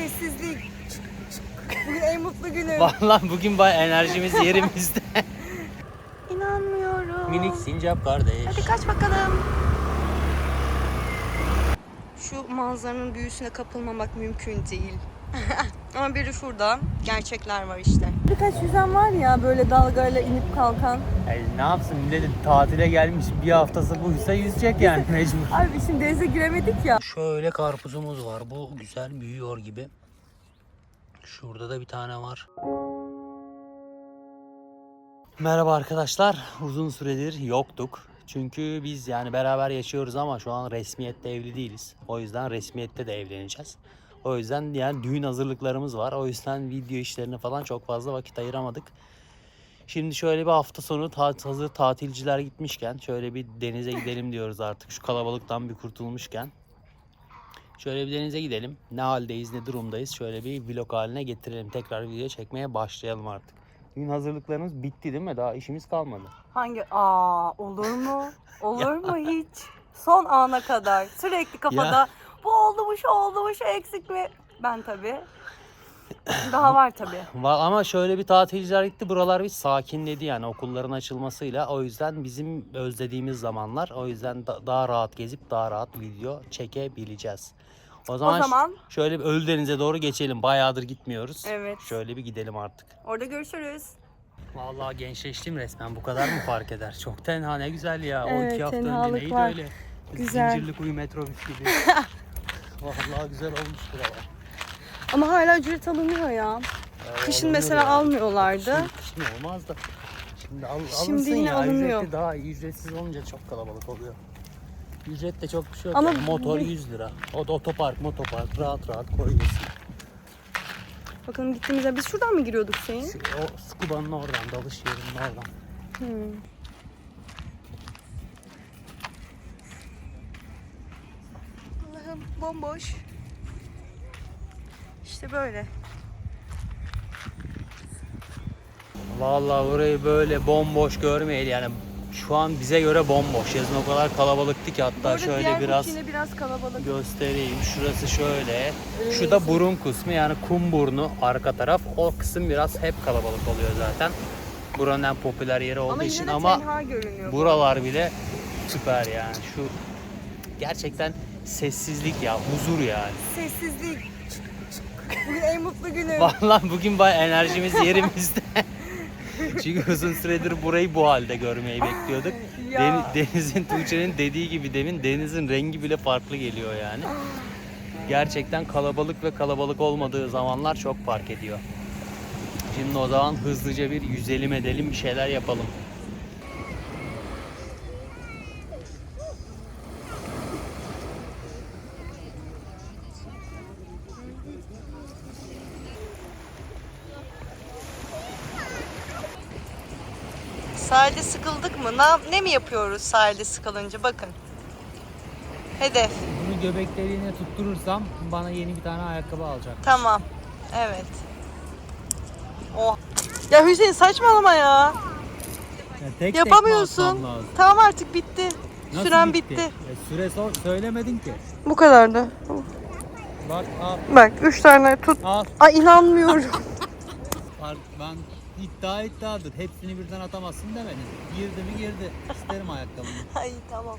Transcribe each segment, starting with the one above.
Sessizlik. Bugün en mutlu günüm. Vallahi bugün baya enerjimiz yerimizde. İnanmıyorum. Minik sincap kardeş. Hadi kaç bakalım. Şu manzaranın büyüsüne kapılmamak mümkün değil. Ama biri şurada. Gerçekler var işte. Birkaç yüzen var ya böyle dalgayla inip kalkan. Ay, ne yapsın milletin tatile gelmiş bir haftası buysa yüzecek yani mecbur. Abi şimdi denize giremedik ya. Şöyle karpuzumuz var. Bu güzel büyüyor gibi. Şurada da bir tane var. Merhaba arkadaşlar. Uzun süredir yoktuk. Çünkü biz yani beraber yaşıyoruz ama şu an resmiyette evli değiliz. O yüzden resmiyette de evleneceğiz. O yüzden yani düğün hazırlıklarımız var. O yüzden video işlerine falan çok fazla vakit ayıramadık. Şimdi şöyle bir hafta sonu ta- hazır tatilciler gitmişken şöyle bir denize gidelim diyoruz artık. Şu kalabalıktan bir kurtulmuşken. Şöyle bir denize gidelim. Ne haldeyiz, ne durumdayız. Şöyle bir vlog haline getirelim. Tekrar video çekmeye başlayalım artık. Düğün hazırlıklarımız bitti değil mi? Daha işimiz kalmadı. Hangi? Aa olur mu? Olur mu hiç? Son ana kadar sürekli kafada. Bu oldu mu şu oldu mu şu eksik mi? Ben tabii. Daha var tabii. Va- Ama şöyle bir tatilciler gitti. Buralar bir sakinledi yani okulların açılmasıyla. O yüzden bizim özlediğimiz zamanlar. O yüzden da- daha rahat gezip daha rahat video çekebileceğiz. O zaman, ş- zaman- şöyle bir Ölüdeniz'e doğru geçelim. Bayağıdır gitmiyoruz. Evet. Şöyle bir gidelim artık. Orada görüşürüz. Vallahi gençleştim resmen. Bu kadar mı fark eder? Çok tenha ne güzel ya. o Evet, iki hafta önce tenhalık neydi var. öyle? Güzel. Zincirli kuyu metrobüs gibi. Vallahi güzel olmuş buralar. Ama hala ücret alınıyor ya. Ee, Kışın mesela ya. almıyorlardı. Kışın, kışın olmaz da. Şimdi al, Şimdi yine ya. alınıyor. Ücretli daha iyi. Ücretsiz olunca çok kalabalık oluyor. Ücret de çok bir şey yok. Ama yani. Motor bu- 100 lira. O da otopark, motopark rahat rahat koyuyorsun. Bakalım gittiğimizde biz şuradan mı giriyorduk Hüseyin? O Scuba'nın oradan, dalış yerinin oradan. Hmm. Bomboş. İşte böyle. Vallahi burayı böyle bomboş görmeyeli yani şu an bize göre bomboş. Yazın o kadar kalabalıktı ki hatta şöyle biraz biraz kalabalık. göstereyim. Şurası şöyle. Şu da burun kısmı yani kum burnu arka taraf. O kısım biraz hep kalabalık oluyor zaten. Buranın en popüler yeri olduğu Ama için ama buralar bile süper yani. Şu gerçekten sessizlik ya, huzur yani. Sessizlik. Bugün en mutlu günüm. Vallahi bugün baya enerjimiz yerimizde. Çünkü uzun süredir burayı bu halde görmeyi bekliyorduk. Ya. Deni- Deniz'in Tuğçe'nin dediği gibi demin denizin rengi bile farklı geliyor yani. Gerçekten kalabalık ve kalabalık olmadığı zamanlar çok fark ediyor. Şimdi o zaman hızlıca bir yüzelim edelim bir şeyler yapalım. Sahilde sıkıldık mı? Ne, ne mi yapıyoruz sahilde sıkılınca? Bakın. Hedef. Bunu göbek deliğine tutturursam bana yeni bir tane ayakkabı alacak. Tamam. Evet. Oh. Ya Hüseyin saçmalama ya. Yapamıyorsun. Tamam artık bitti. Süren bitti. süre söylemedin ki. Bu kadardı. Bak al Bak üç tane tut. al. Ay inanmıyorum. Ben iddia iddiadır. Hepsini birden atamazsın demedim. Girdi mi girdi. İsterim ayakkabımı. Ay tamam.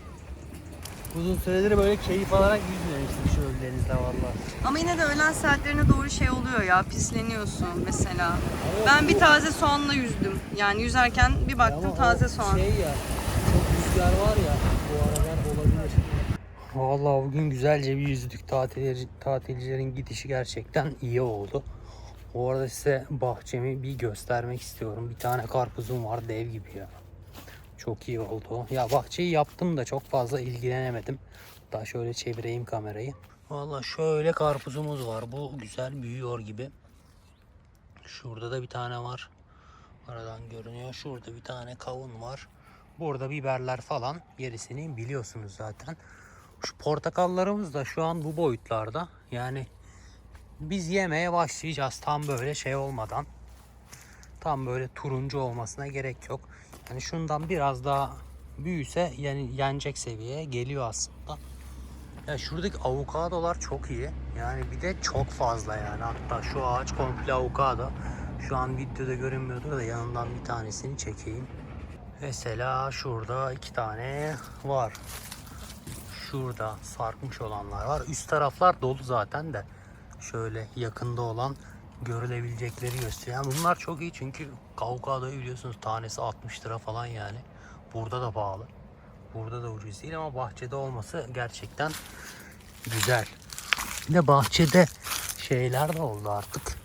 Uzun süredir böyle keyif alarak yüzmemiştim şu Ölüdeniz'de valla. Ama yine de öğlen saatlerine doğru şey oluyor ya pisleniyorsun mesela. Ben bir taze soğanla yüzdüm. Yani yüzerken bir baktım taze soğan. Şey ya, çok rüzgar var ya bu aralar olabilir. Valla bugün güzelce bir yüzdük. Tatilci, tatilcilerin gidişi gerçekten iyi oldu. Bu arada size bahçemi bir göstermek istiyorum. Bir tane karpuzum var dev gibi ya. Çok iyi oldu. Ya bahçeyi yaptım da çok fazla ilgilenemedim. Daha şöyle çevireyim kamerayı. Valla şöyle karpuzumuz var. Bu güzel büyüyor gibi. Şurada da bir tane var. Aradan görünüyor. Şurada bir tane kavun var. Burada biberler falan. Gerisini biliyorsunuz zaten. Şu portakallarımız da şu an bu boyutlarda. Yani biz yemeye başlayacağız tam böyle şey olmadan. Tam böyle turuncu olmasına gerek yok. Yani şundan biraz daha büyüse yani yenecek seviyeye geliyor aslında. Ya şuradaki avokadolar çok iyi. Yani bir de çok fazla yani. Hatta şu ağaç komple avokado. Şu an videoda görünmüyordur da yanından bir tanesini çekeyim. Mesela şurada iki tane var. Şurada sarkmış olanlar var. Üst taraflar dolu zaten de. Şöyle yakında olan görülebilecekleri gösteriyor. Yani bunlar çok iyi çünkü avokadoyu biliyorsunuz tanesi 60 lira falan yani. Burada da pahalı. Burada da ucuz değil ama bahçede olması gerçekten güzel. Bir de bahçede şeyler de oldu artık.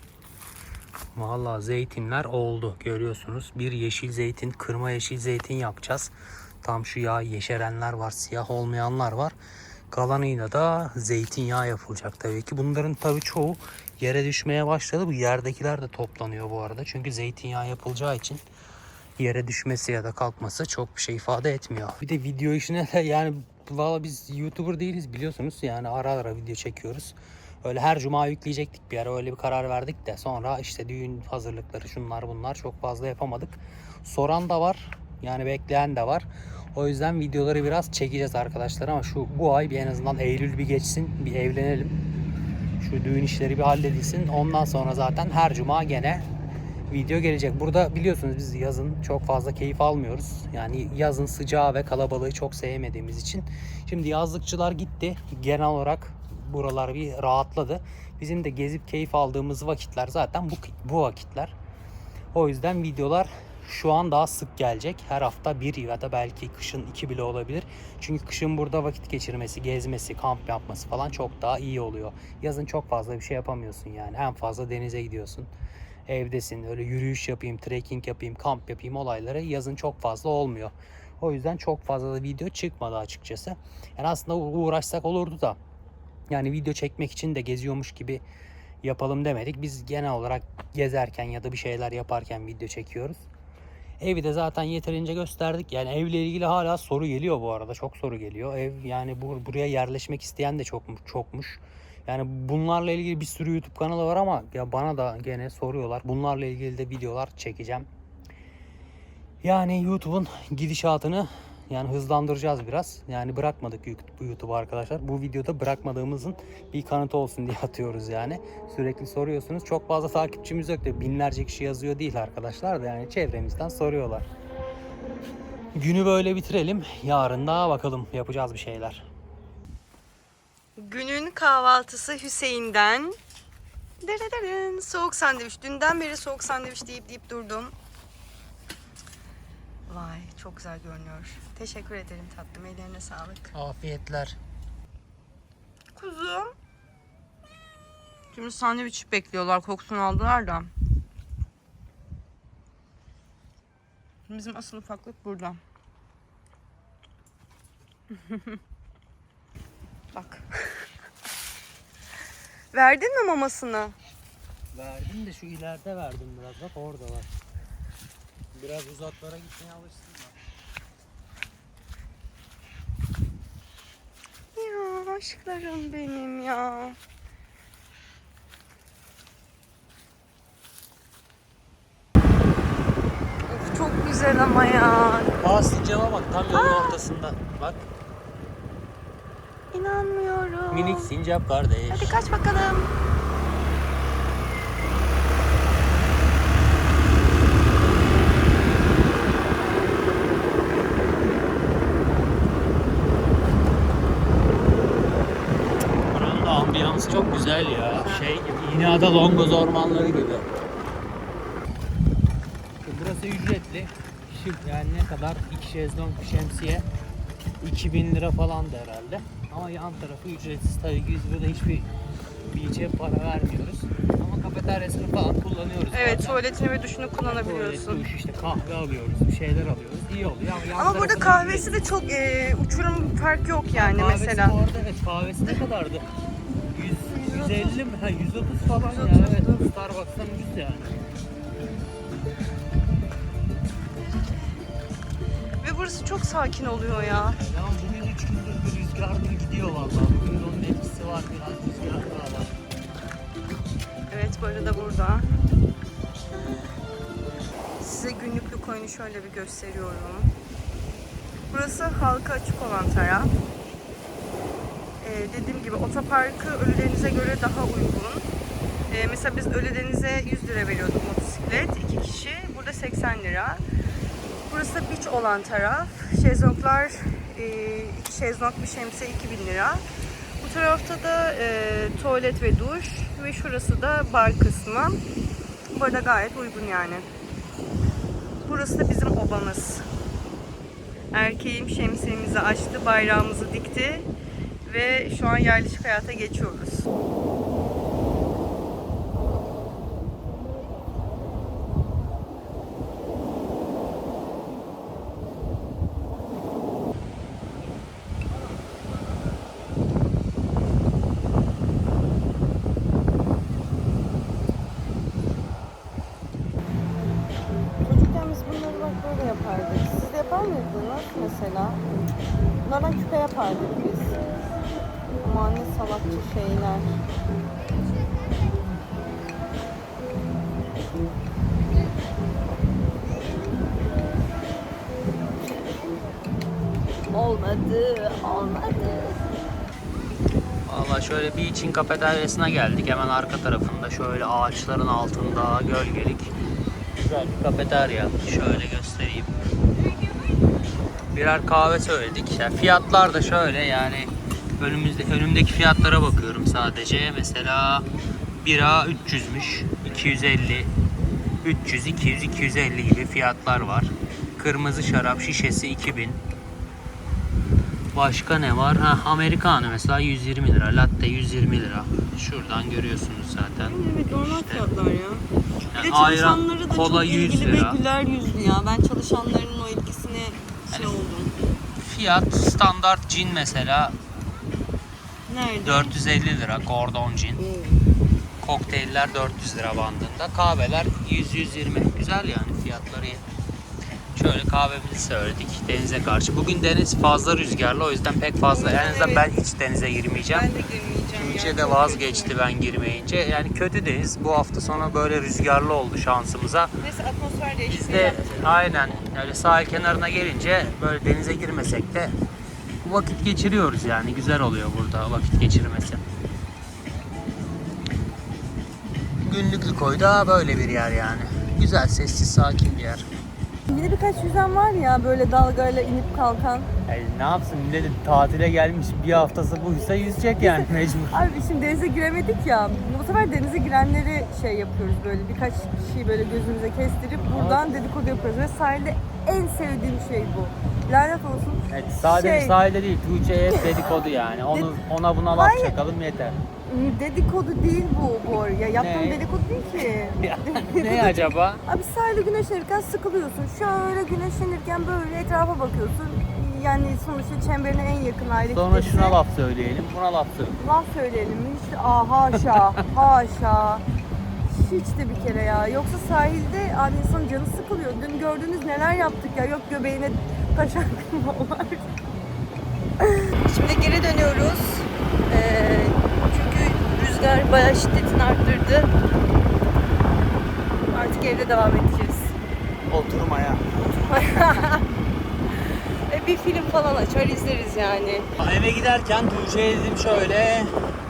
Vallahi zeytinler oldu görüyorsunuz. Bir yeşil zeytin, kırma yeşil zeytin yapacağız. Tam şu yağ yeşerenler var, siyah olmayanlar var. Kalanıyla da zeytinyağı yapılacak tabii ki. Bunların tabii çoğu yere düşmeye başladı. Bu yerdekiler de toplanıyor bu arada. Çünkü zeytinyağı yapılacağı için yere düşmesi ya da kalkması çok bir şey ifade etmiyor. Bir de video işine de yani valla biz YouTuber değiliz biliyorsunuz. Yani ara ara video çekiyoruz. Öyle her cuma yükleyecektik bir ara öyle bir karar verdik de sonra işte düğün hazırlıkları şunlar bunlar çok fazla yapamadık. Soran da var yani bekleyen de var. O yüzden videoları biraz çekeceğiz arkadaşlar ama şu bu ay bir en azından Eylül bir geçsin bir evlenelim. Şu düğün işleri bir halledilsin. Ondan sonra zaten her cuma gene video gelecek. Burada biliyorsunuz biz yazın çok fazla keyif almıyoruz. Yani yazın sıcağı ve kalabalığı çok sevmediğimiz için. Şimdi yazlıkçılar gitti. Genel olarak buralar bir rahatladı. Bizim de gezip keyif aldığımız vakitler zaten bu, bu vakitler. O yüzden videolar şu an daha sık gelecek. Her hafta bir ya da belki kışın iki bile olabilir. Çünkü kışın burada vakit geçirmesi, gezmesi, kamp yapması falan çok daha iyi oluyor. Yazın çok fazla bir şey yapamıyorsun yani. En fazla denize gidiyorsun. Evdesin. Öyle yürüyüş yapayım, trekking yapayım, kamp yapayım olayları yazın çok fazla olmuyor. O yüzden çok fazla da video çıkmadı açıkçası. Yani aslında uğraşsak olurdu da. Yani video çekmek için de geziyormuş gibi yapalım demedik. Biz genel olarak gezerken ya da bir şeyler yaparken video çekiyoruz. Evi de zaten yeterince gösterdik. Yani evle ilgili hala soru geliyor bu arada. Çok soru geliyor. Ev yani bur- buraya yerleşmek isteyen de çok çokmuş. Yani bunlarla ilgili bir sürü YouTube kanalı var ama ya bana da gene soruyorlar. Bunlarla ilgili de videolar çekeceğim. Yani YouTube'un gidişatını yani hızlandıracağız biraz. Yani bırakmadık bu YouTube'u arkadaşlar. Bu videoda bırakmadığımızın bir kanıtı olsun diye atıyoruz yani. Sürekli soruyorsunuz. Çok fazla takipçimiz yok da binlerce kişi yazıyor değil arkadaşlar da yani çevremizden soruyorlar. Günü böyle bitirelim. Yarın da bakalım yapacağız bir şeyler. Günün kahvaltısı Hüseyin'den. Dırırırın. Soğuk sandviç. Dünden beri soğuk sandviç deyip deyip durdum. Vay çok güzel görünüyor. Teşekkür ederim tatlım. Ellerine sağlık. Afiyetler. Kuzum. Şimdi sandviç bekliyorlar. Kokusunu aldılar da. Bizim asıl ufaklık burada. Bak. Verdin mi mamasını? Verdim de şu ileride verdim biraz bak orada var. Biraz uzaklara gitmeye alışsınlar. Ya aşklarım benim ya. Of çok güzel ama ya. Aa sincaba bak tam yolun ortasında. Bak İnanmıyorum. minik sincap kardeş. Hadi kaç bakalım. Buranın da ambiyansı çok güzel ya. Şey İğneada Longoz ormanları gibi. Burası ücretli. Kişi yani ne kadar? İki şezlong bir şemsiye. 2000 lira falan da herhalde. Ama yan tarafı ücretsiz tabii ki biz burada hiçbir beach'e para vermiyoruz. Ama kafeteryasını falan kullanıyoruz. Evet bazen. tuvaletini ve duşunu Tuvalet, kullanabiliyorsun. duş, işte kahve alıyoruz, bir şeyler alıyoruz. İyi oluyor ama yan Ama burada kahvesi de çok e, uçurum fark yok yani Kahvesi mesela. Bu arada evet kahvesi ne kadardı? 100, 150 mi? Ha 130 falan ya 130. evet. Starbucks'tan ucuz yani. Ve burası çok sakin oluyor ya. Ya bugün 3 gündür bir rüzgarlı gidiyor vallahi. Bugün de onun etkisi var biraz rüzgarlı hava. Evet bu arada burada. Size günlüklük oyunu şöyle bir gösteriyorum. Burası halka açık olan taraf. Ee, dediğim gibi otoparkı Ölüdeniz'e göre daha uygun. Ee, mesela biz Ölüdeniz'e 100 lira veriyorduk motosiklet. iki kişi. Burada 80 lira. Burası da beach olan taraf. Şezlonglar, e, iki şezlong bir şemsiye 2000 lira. Bu tarafta da e, tuvalet ve duş ve şurası da bar kısmı. Burada gayet uygun yani. Burası da bizim obamız. Erkeğim şemsiyemizi açtı, bayrağımızı dikti ve şu an yerleşik hayata geçiyoruz. Olmadı, olmadı. Valla şöyle Beach'in kafeteryasına geldik. Hemen arka tarafında şöyle ağaçların altında gölgelik güzel bir kafeterya. Şöyle göstereyim. Birer kahve söyledik. Yani fiyatlar da şöyle yani önümüzde önümdeki fiyatlara bakıyorum sadece. Mesela bira 300'müş. 250 300, 200, 250 gibi fiyatlar var. Kırmızı şarap şişesi 2000. Başka ne var? Ha, Americano mesela 120 lira. Latte 120 lira. Şuradan görüyorsunuz zaten. Evet normal İşte. fiyatlar ya. Bir de Yani ayran, çalışanları da kola çok 100 ilgili lira. ve güler yüzlü ya. Ben çalışanların o etkisine şey oldum. Fiyat standart cin mesela Nerede? 450 lira Gordon cin. Kokteyller 400 lira bandında. Kahveler 100-120. Güzel yani fiyatları iyi. Şöyle kahvemizi söyledik denize karşı. Bugün deniz fazla rüzgarlı o yüzden pek fazla. En azından ben hiç denize girmeyeceğim. Ben de girmeyeceğim. Tuğçe ya. de vazgeçti ben girmeyince. Yani kötü deniz. Bu hafta sonu böyle rüzgarlı oldu şansımıza. Neyse atmosfer değişti. Biz de aynen öyle sahil kenarına gelince böyle denize girmesek de vakit geçiriyoruz yani. Güzel oluyor burada vakit geçirmesi. Günlüklü koyda böyle bir yer yani. Güzel, sessiz, sakin bir yer. Bir de birkaç yüzen var ya böyle dalgayla inip kalkan. Yani ne yapsın millet tatile gelmiş bir haftası buysa yüzecek yani mecbur. Abi şimdi denize giremedik ya. Bu sefer denize girenleri şey yapıyoruz böyle birkaç kişiyi böyle gözümüze kestirip buradan dedikodu yapıyoruz. Ve sahilde en sevdiğim şey bu. Lanet olsun. Evet, sadece Şey- sahilde değil, Tuğçe'ye dedikodu yani. Onu ona buna laf Hayır. çakalım yeter. Dedikodu değil bu bu arada. Ya yaptığım Ne? dedikodu değil ki. ne acaba? Abi sahilde güneşlenirken sıkılıyorsun. Şöyle güneşlenirken böyle etrafa bakıyorsun. Yani sonuçta çemberine en yakın aile Sonra kitlesi. şuna laf söyleyelim, buna laf söyleyelim. Laf söyleyelim mi? Hiç aa haşa, haşa. Hiç de bir kere ya. Yoksa sahilde abi insanın canı sıkılıyor. Dün gördüğünüz neler yaptık ya. Yok göbeğine taş atmalar. Şimdi geri dönüyoruz. Çünkü rüzgar bayağı şiddetini arttırdı. Artık evde devam edeceğiz. Oturmaya. E, bir film falan açar izleriz yani. Eve giderken Tuğçe'ye dedim şöyle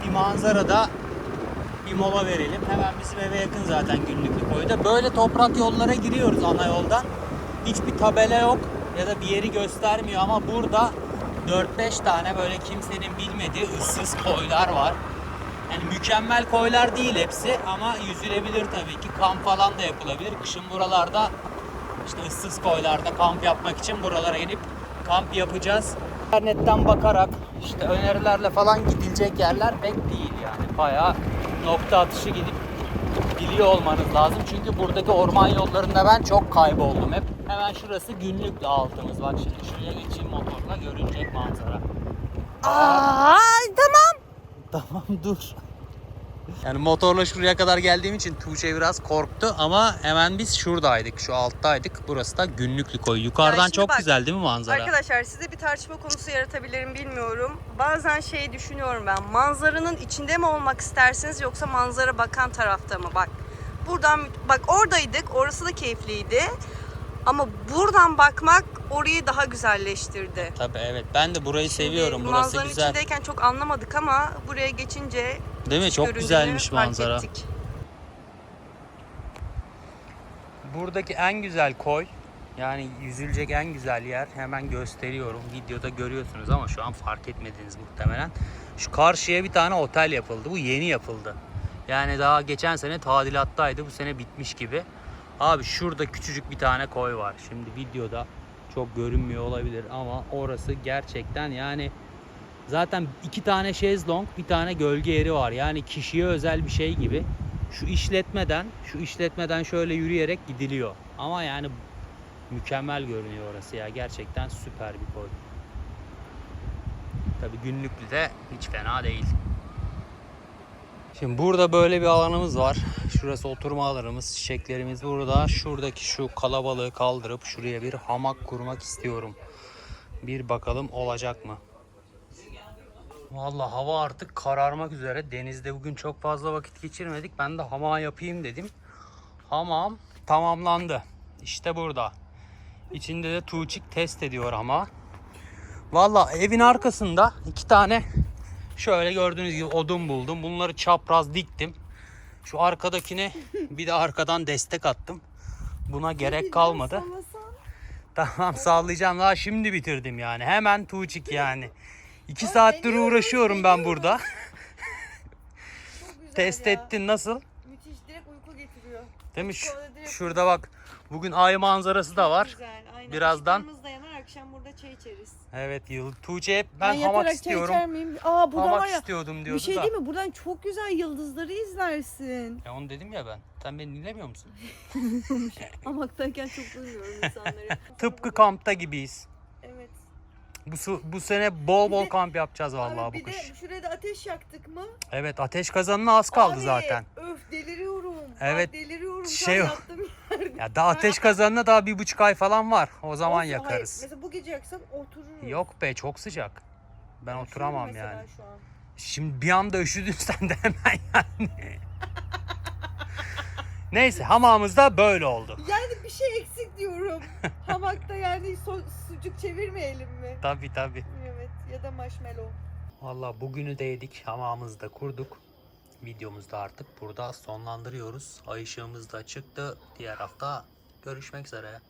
bir manzarada bir mola verelim. Hemen bizim eve yakın zaten günlüklü koyda. Böyle toprak yollara giriyoruz ana yoldan. Hiçbir tabela yok ya da bir yeri göstermiyor ama burada 4-5 tane böyle kimsenin bilmediği ıssız koylar var. Yani mükemmel koylar değil hepsi ama yüzülebilir tabii ki. Kamp falan da yapılabilir. Kışın buralarda işte ıssız koylarda kamp yapmak için buralara inip kamp yapacağız. İnternetten bakarak işte önerilerle falan gidilecek yerler pek değil yani. Bayağı nokta atışı gidip biliyor olmanız lazım. Çünkü buradaki orman yollarında ben çok kayboldum hep. Hemen şurası günlük altımız. Bak şimdi şuraya geçeyim motorla görünecek manzara. Aa, tamam. Dur. Yani motorla şuraya kadar geldiğim için Tuğçe biraz korktu ama hemen biz şuradaydık. Şu alttaydık. Burası da günlüklü koy. Yukarıdan çok bak, güzel değil mi manzara? Arkadaşlar size bir tartışma konusu yaratabilirim bilmiyorum. Bazen şey düşünüyorum ben. Manzaranın içinde mi olmak istersiniz yoksa manzara bakan tarafta mı? Bak. Buradan bak oradaydık. Orası da keyifliydi. Ama buradan bakmak orayı daha güzelleştirdi. Tabii evet. Ben de burayı seviyorum. Şimdi Burası Mağazanın güzel. içindeyken çok anlamadık ama buraya geçince Değil mi? Çok göründüğünü güzelmiş fark manzara. ettik. Buradaki en güzel koy yani yüzülecek en güzel yer hemen gösteriyorum. Videoda görüyorsunuz ama şu an fark etmediniz muhtemelen. Şu karşıya bir tane otel yapıldı. Bu yeni yapıldı. Yani daha geçen sene tadilattaydı. Bu sene bitmiş gibi. Abi şurada küçücük bir tane koy var. Şimdi videoda çok görünmüyor olabilir ama orası gerçekten yani zaten iki tane şezlong bir tane gölge yeri var. Yani kişiye özel bir şey gibi. Şu işletmeden şu işletmeden şöyle yürüyerek gidiliyor. Ama yani mükemmel görünüyor orası ya. Gerçekten süper bir koy. Tabii günlüklü de hiç fena değil. Şimdi burada böyle bir alanımız var. Şurası oturma alanımız, çiçeklerimiz burada. Şuradaki şu kalabalığı kaldırıp şuraya bir hamak kurmak istiyorum. Bir bakalım olacak mı? Vallahi hava artık kararmak üzere. Denizde bugün çok fazla vakit geçirmedik. Ben de hamağı yapayım dedim. Hamam tamamlandı. İşte burada. İçinde de Tuğçik test ediyor ama. Vallahi evin arkasında iki tane şöyle gördüğünüz gibi odun buldum. Bunları çapraz diktim. Şu arkadakine bir de arkadan destek attım. Buna gerek kalmadı. Tamam sağlayacağım. Daha şimdi bitirdim yani. Hemen Tuğçik yani. İki saattir uğraşıyorum ben burada. Test ettin nasıl? Müthiş direkt uyku getiriyor. Değil mi? Şurada bak. Bugün ay manzarası da var. Birazdan- akşam burada çay içeriz. Evet yıl. Tuğçe hep ben, hamak yatarak istiyorum. çay içer miyim? Aa buradan Hamak var ya. istiyordum diyordu Bir şey da. değil mi? Buradan çok güzel yıldızları izlersin. Ya onu dedim ya ben. Sen beni dinlemiyor musun? Hamaktayken çok duymuyorum insanları. Tıpkı kampta gibiyiz. Bu, su- bu sene bol bol Bir de- kamp yapacağız vallahi Abi bu bir kış. de şuraya da ateş yaktık mı? Evet ateş kazanına az kaldı Abi, zaten. Öf deliriyorum. Evet, Bak, deliriyorum. şey yerde. Ya daha ateş kazanına daha bir buçuk ay falan var. O zaman Olsun, hayır. yakarız. Mesela bu gece yaksak otururuz. Yok be çok sıcak. Ben Üşüyorum oturamam yani. Şu an. Şimdi bir anda üşüdün sen de hemen yani. Neyse hamamımız da böyle oldu. Yani bir şey eksik diyorum. Hamakta yani so- sucuk çevirmeyelim mi? Tabi tabi. Evet ya da marshmallow. Valla bugünü de yedik. Hamamımızı da kurduk. Videomuzu da artık burada sonlandırıyoruz. Ay ışığımız da çıktı. Diğer hafta görüşmek üzere.